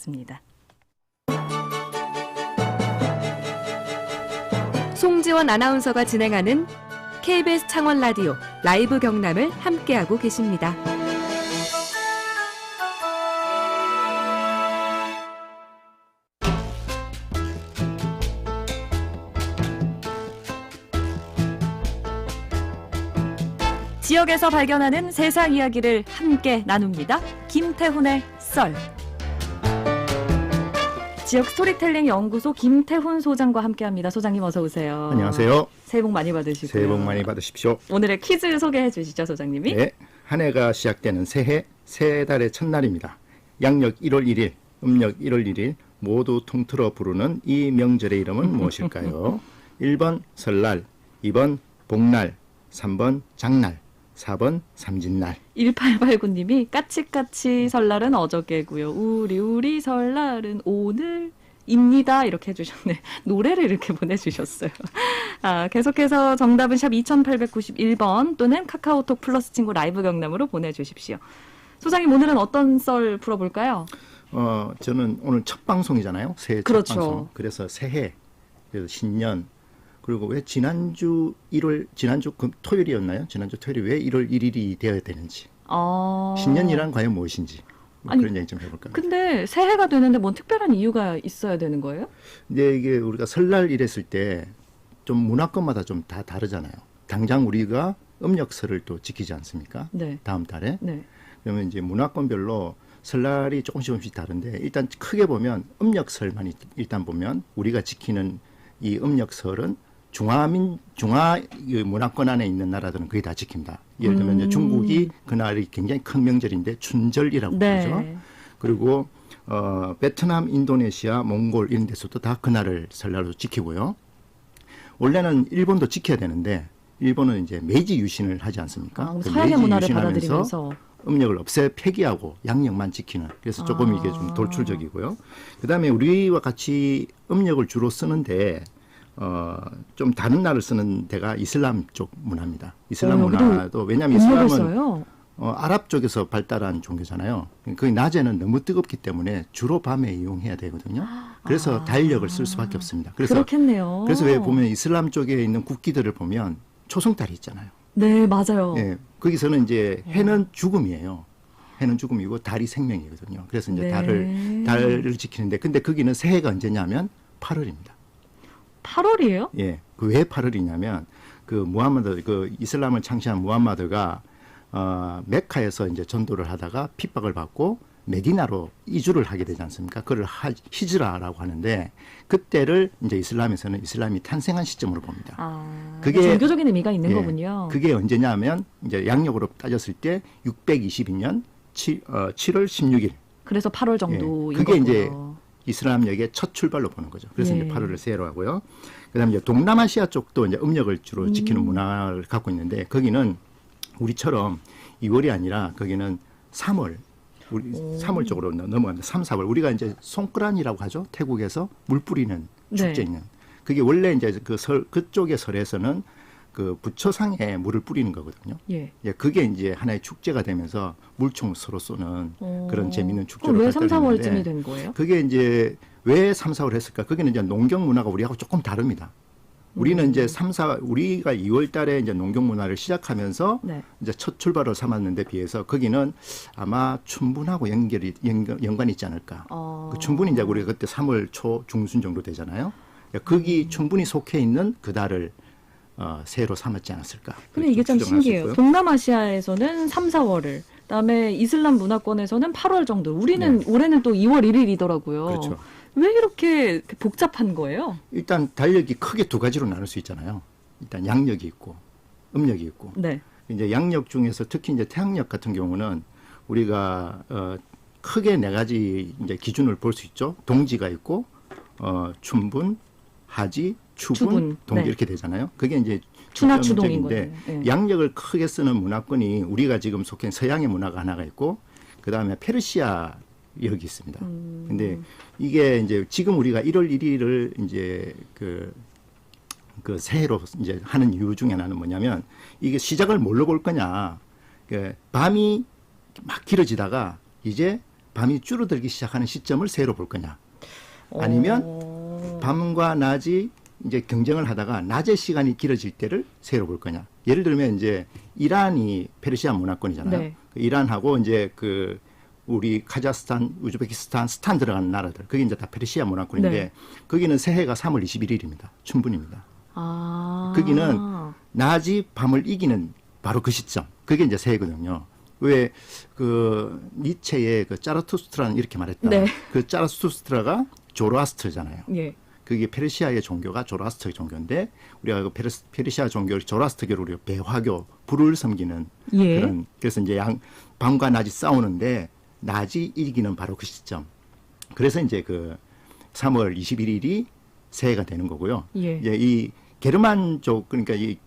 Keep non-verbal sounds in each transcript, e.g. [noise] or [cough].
습니다 송지원 아나운서가 진행하는 KBS 창원 라디오 라이브 경남을 함께하고 계십니다. 지역에서 발견하는 세상 이야기를 함께 나눕니다. 김태훈의 썰. 지역 스토리텔링 연구소 김태훈 소장과 함께합니다. 소장님 어서 오세요. 안녕하세요. 새해 복 많이 받으시고요. 새해 복 많이 받으십시오. 오늘의 퀴즈 소개해 주시죠, 소장님이. 네, 한 해가 시작되는 새해 새 달의 첫날입니다. 양력 1월 1일, 음력 1월 1일 모두 통틀어 부르는 이 명절의 이름은 [laughs] 무엇일까요? 1번 설날, 2번 복날, 3번 장날, 4번 삼진날. 1889님이 까치까치 설날은 어저께고요. 우리 우리 설날은 오늘 입니다. 이렇게 해주셨네. [laughs] 노래를 이렇게 보내주셨어요. [laughs] 아, 계속해서 정답은 샵 2891번 또는 카카오톡 플러스 친구 라이브 경남으로 보내주십시오. 소장님 오늘은 어떤 썰 풀어볼까요? 어, 저는 오늘 첫 방송이잖아요. 새해 첫 그렇죠. 방송. 그래서 새해, 그래서 신년, 그리고 왜 지난주 1월, 지난주 금, 토요일이었나요? 지난주 토요일이 왜 1월 1일이 되어야 되는지. 어... 신년이란 과연 무엇인지. 뭐 아니, 그런 얘기 좀 해볼까요? 근데 새해가 되는데 뭔 특별한 이유가 있어야 되는 거예요? 근데 이게 우리가 설날 이랬을 때 좀 문화권마다 좀 다 다르잖아요. 당장 우리가 음력설을 또 지키지 않습니까? 네. 다음 달에. 네. 그러면 이제 문화권별로 설날이 조금씩 조금씩 다른데 일단 크게 보면 음력설만 일- 일단 보면 우리가 지키는 이 음력설은 중화민 중화 이 문화권 안에 있는 나라들은 거의 다 지킵니다. 예를 들면 음. 중국이 그날이 굉장히 큰 명절인데 춘절이라고 부르죠. 네. 그리고 어, 베트남, 인도네시아, 몽골 이런 데서도 다 그날을 설날로 지키고요. 원래는 일본도 지켜야 되는데 일본은 이제 메이지 유신을 하지 않습니까? 아, 그 메이지 문화를 유신하면서 받아들이면서 음력을 없애 폐기하고 양력만 지키는 그래서 조금 아. 이게 좀 돌출적이고요. 그다음에 우리와 같이 음력을 주로 쓰는데 어, 좀 다른 날을 쓰는 데가 이슬람 쪽 문화입니다. 이슬람 어, 문화도 왜냐하면 이슬람은. 어, 아랍 쪽에서 발달한 종교잖아요. 그 낮에는 너무 뜨겁기 때문에 주로 밤에 이용해야 되거든요. 그래서 아. 달력을 쓸 수밖에 없습니다. 그래서 그렇겠네요. 그래서 왜 보면 이슬람 쪽에 있는 국기들을 보면 초승달이 있잖아요. 네, 맞아요. 예, 거기서는 이제 해는 죽음이에요. 해는 죽음이고 달이 생명이거든요. 그래서 이제 네. 달을 달을 지키는데 근데 거기는 새해가 언제냐면 8월입니다. 8월이에요? 예. 그 왜 8월이냐면 그 무함마드 그 이슬람을 창시한 무함마드가 어 메카에서 이제 전도를 하다가 핍박을 받고 메디나로 이주를 하게 되지 않습니까? 그를 하, 히즈라라고 하는데 그때를 이제 이슬람에서는 이슬람이 탄생한 시점으로 봅니다. 아, 그게- 종교적인 의미가 있는 예, 거군요. 그게 언제냐면 이제 양력으로 따졌을 때 622년 7, 어, 7월 16일 그래서 8월 정도인 예, 그게 거고요. 이제 이슬람역의 첫 출발로 보는 거죠. 그래서 예. 이제 8월을 새해로 하고요. 그다음에 이제 동남아시아 쪽도 이제 음력을 주로 음. 지키는 문화를 갖고 있는데 거기는 우리처럼 2월이 아니라 거기는 3월 우리 3월 쪽으로 넘- 넘어갑니다. 3, 4월. 우리가 이제 송크란이라고 하죠. 태국에서 물 뿌리는 축제 네. 있는. 그게 원래 이제 그 설, 그쪽의 설에서는 그 부처상에 물을 뿌리는 거거든요. 예. 예, 그게 이제 하나의 축제가 되면서 물총 서로 쏘는 어. 그런 재밌는 축제로 그럼 왜 3, 4월쯤이 발달했는데 된 거예요? 그게 이제 왜 3, 4월 했을까? 거기는 이제 농경 문화가 우리하고 조금 다릅니다. 우리는 음. 이제 3, 4 우리가 2월 달에 이제 농경 문화를 시작하면서 네. 이제 첫 출발을 삼았는데 비해서 거기는 아마 춘분하고 연결이 연관, 연관이 있지 않을까. 어. 그 춘분이 이제 우리가 그때 3월 초 중순 정도 되잖아요. 거기 음. 춘분이 속해 있는 그 달을 어, 새로 삼았지 않았을까. 근데 이게 참 신기해요. 동남아시아에서는 3, 4월을 그다음에 이슬람 문화권에서는 8월 정도. 우리는 올해는 또 2월 1일이더라고요. 네. 그렇죠. 왜 이렇게 복잡한 거예요? 일단 달력이 크게 두 가지로 나눌 수 있잖아요. 일단 양력이 있고 음력이 있고. 네. 이제 양력 중에서 특히 이제 태양력 같은 경우는 우리가 어 크게 네 가지 이제 기준을 볼 수 있죠. 동지가 있고 어 춘분, 하지, 추분, 추분, 동지 네. 이렇게 되잖아요. 그게 이제 추나 추동인 중점적인데 거죠. 예. 양력을 크게 쓰는 문화권이 우리가 지금 속해 서양의 문화가 하나가 있고 그다음에 페르시아 역이 있습니다. 음. 근데 이게 이제 지금 우리가 1월 1일을 이제 그, 그 새해로 이제 하는 이유 중에 하나는 뭐냐면 이게 시작을 뭘로 볼 거냐. 그 밤이 막 길어지다가 이제 밤이 줄어들기 시작하는 시점을 새로 볼 거냐. 아니면 어. 밤과 낮이 이제 경쟁을 하다가 낮의 시간이 길어질 때를 새로 볼 거냐. 예를 들면 이제 이란이 페르시아 문화권이잖아요. 네. 그 이란하고 이제 그 우리 카자흐스탄, 우즈베키스탄, 스탄 들어가는 나라들. 그게 이제 다 페르시아 문화권인데 네. 거기는 새해가 3월 21일입니다. 춘분입니다. 아. 거기는 낮이 밤을 이기는 바로 그 시점. 그게 이제 새해거든요. 왜 그 니체의 그 짜라투스트라는 이렇게 말했다. 네. 그 짜라투스트라가 조로아스트잖아요. 예. 그게 페르시아의 종교가 조로아스터 종교인데 우리가 그 페르스, 페르시아 종교 조로아스터교를 우리가 배화교 불을 섬기는 예. 그런 그래서 이제 양 밤과 낮이 싸우는데 낮이 이기는 바로 그 시점. 그래서 이제 그 3월 21일이 새해가 되는 거고요. 예. 이제 이 게르만족 그러니까 이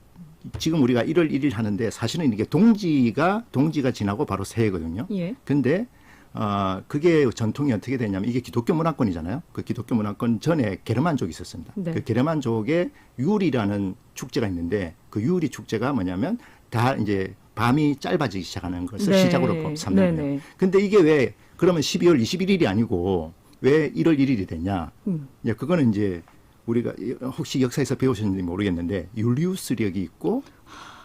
지금 우리가 1월 1일 하는데 사실은 이게 동지가 동지가 지나고 바로 새해거든요. 예. 근데 어 그게 전통이 어떻게 되냐면 이게 기독교 문화권이잖아요. 그 기독교 문화권 전에 게르만족이 있었습니다. 네. 그 게르만족의 유리라는 축제가 있는데 그 유리 축제가 뭐냐면 다 이제 밤이 짧아지기 시작하는 것을 네. 시작으로 삼는 거예요. 네네. 근데 이게 왜 그러면 12월 21일이 아니고 왜 1월 1일이 됐냐? 음. 이제 그거는 이제 우리가 혹시 역사에서 배우셨는지 모르겠는데 율리우스력이 있고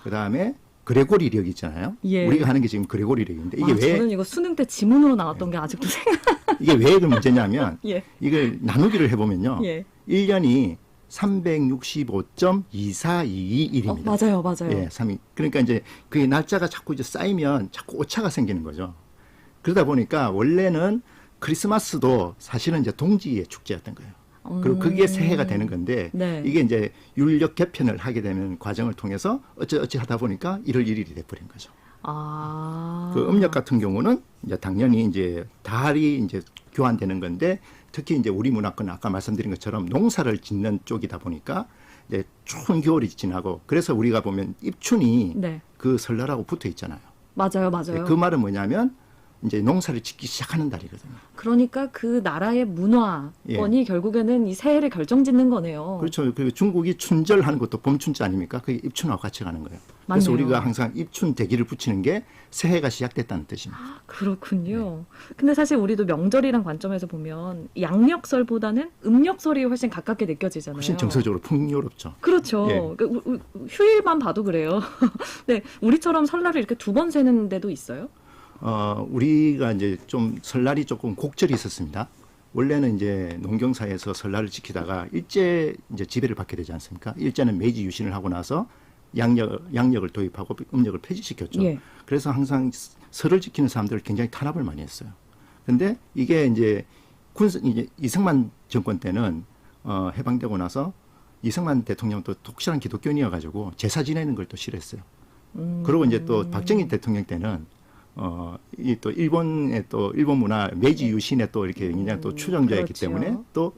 그다음에 그레고리력이 있잖아요. 예. 우리가 하는 게 지금 그레고리력인데 이게 아, 왜 저는 이거 수능 때 지문으로 나왔던 게 아직도 생각. [laughs] 이게 왜 그 문제냐면 [laughs] 예. 이걸 나누기를 해보면요. 예. 1년이 365.2422일입니다. 어, 맞아요, 맞아요. 예, 3일. 그러니까 이제 그 날짜가 자꾸 이제 쌓이면 자꾸 오차가 생기는 거죠. 그러다 보니까 원래는 크리스마스도 사실은 이제 동지의 축제였던 거예요. 그리고 그게 새해가 되는 건데 음. 네. 이게 이제 율력 개편을 하게 되는 과정을 통해서 어찌 어찌 하다 보니까 1월 1일이 돼버린 거죠. 아. 그 음력 같은 경우는 이제 당연히 이제 달이 이제 교환되는 건데 특히 이제 우리 문화권은 아까 말씀드린 것처럼 농사를 짓는 쪽이다 보니까 이제 추운 겨울이 지나고 그래서 우리가 보면 입춘이 네. 그 설날하고 붙어 있잖아요. 맞아요, 맞아요. 그 말은 뭐냐면 이제 농사를 짓기 시작하는 달이거든요. 그러니까 그 나라의 문화권이 결국에는 이 새해를 결정짓는 거네요. 예. 그렇죠. 그리고 중국이 춘절하는 것도 봄춘자 아닙니까? 그게 입춘하고 같이 가는 거예요. 그래서 맞네요. 우리가 항상 입춘 대기를 붙이는 게 새해가 시작됐다는 뜻입니다. 그렇군요. 근데 사실 우리도 명절이란 관점에서 보면 양력설보다는 음력설이 훨씬 가깝게 느껴지잖아요. 훨씬 정서적으로 풍요롭죠. 그렇죠. 예. 그 휴일만 봐도 그래요. [laughs] 네, 우리처럼 설날을 이렇게 두 번 세는 데도 있어요? 어, 우리가 이제 좀 설날이 조금 곡절이 있었습니다. 원래는 이제 농경사에서 설날을 지키다가 일제 이제 지배를 받게 되지 않습니까? 일제는 메이지 유신을 하고 나서 양력, 양력을 도입하고 음력을 폐지시켰죠. 예. 그래서 항상 설을 지키는 사람들을 굉장히 탄압을 많이 했어요. 근데 이게 이제 군, 이제 이승만 정권 때는 어, 해방되고 나서 이승만 대통령도 독실한 기독교인이어가지고 제사 지내는 걸 또 싫어했어요. 음. 그리고 이제 또 박정희 대통령 때는 어, 이 또 일본의 또 일본 문화 메이지 유신에 또 이렇게 굉장히 또 추종자였기 그렇죠. 때문에 또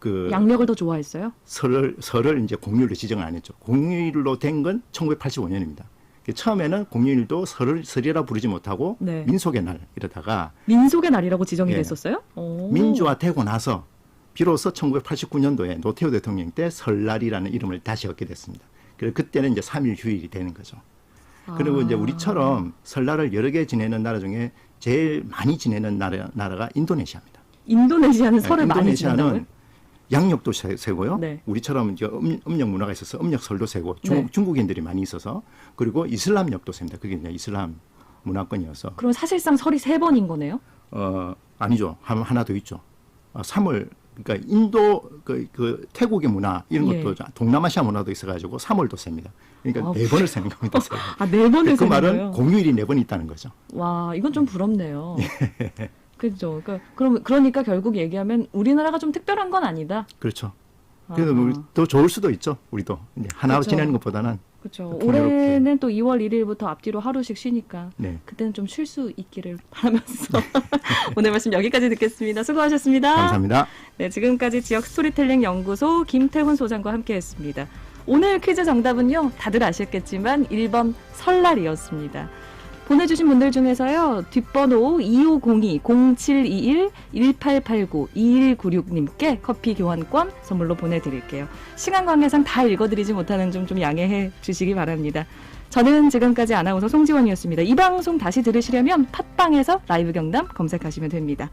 그 양력을 더 좋아했어요? 설을 설을 이제 공휴일로 지정을 안 했죠. 공휴일로 된 건 1985년입니다. 처음에는 공휴일도 설을 설이라 부르지 못하고 네. 민속의 날 이러다가 민속의 날이라고 지정이 예. 됐었어요? 오. 민주화되고 나서 비로소 1989년도에 노태우 대통령 때 설날이라는 이름을 다시 얻게 됐습니다. 그래서 그때는 이제 3일 휴일이 되는 거죠. 그리고 아. 이제 우리처럼 설날을 여러 개 지내는 나라 중에 제일 많이 지내는 나라, 나라가 인도네시아입니다. 인도네시아는 설을 많이 인도네시아는 지낸다고요? 양력도 세- 세고요. 네. 우리처럼 이제 음, 음력 문화가 있어서 음력설도 세고 중국, 네. 중국인들이 많이 있어서 그리고 이슬람력도 셉니다. 그게 이제 이슬람 문화권이어서 그럼 사실상 설이 세 번인 거네요? 어 아니죠. 한- 하나 더 있죠. 어, 3월 그러니까 인도 그, 그 태국의 문화 이런 예. 것도 동남아시아 문화도 있어가지고 3월도 셉니다. 그러니까 아, 네 번을 세는 겁니다. 세번. 아, 네 번을 그 말은 거예요? 공휴일이 네 번 있다는 거죠. 와, 이건 좀 부럽네요. 예. 그죠. 그러니까, 그럼, 그러니까 결국 얘기하면 우리나라가 좀 특별한 건 아니다. 그렇죠. 그래서 아하. 우리 더 좋을 수도 있죠. 우리도 이제 하나 그렇죠. 지내는 것보다는 그렇죠. 올해는 또 2월 1일부터 앞뒤로 하루씩 쉬니까 네. 그때는 좀 쉴 수 있기를 바라면서 [laughs] 오늘 말씀 여기까지 듣겠습니다. 수고하셨습니다. 감사합니다. 네, 지금까지 지역 스토리텔링 연구소 김태훈 소장과 함께했습니다. 오늘 퀴즈 정답은요, 다들 아셨겠지만 1번 설날이었습니다. 보내주신 분들 중에서요, 뒷번호 2502-0721-1889-2196님께 커피 교환권 선물로 보내드릴게요. 시간 관계상 다 읽어드리지 못하는 점 좀 양해해 주시기 바랍니다. 저는 지금까지 아나운서 송지원이었습니다. 이 방송 다시 들으시려면 팟빵에서 라이브 경담 검색하시면 됩니다.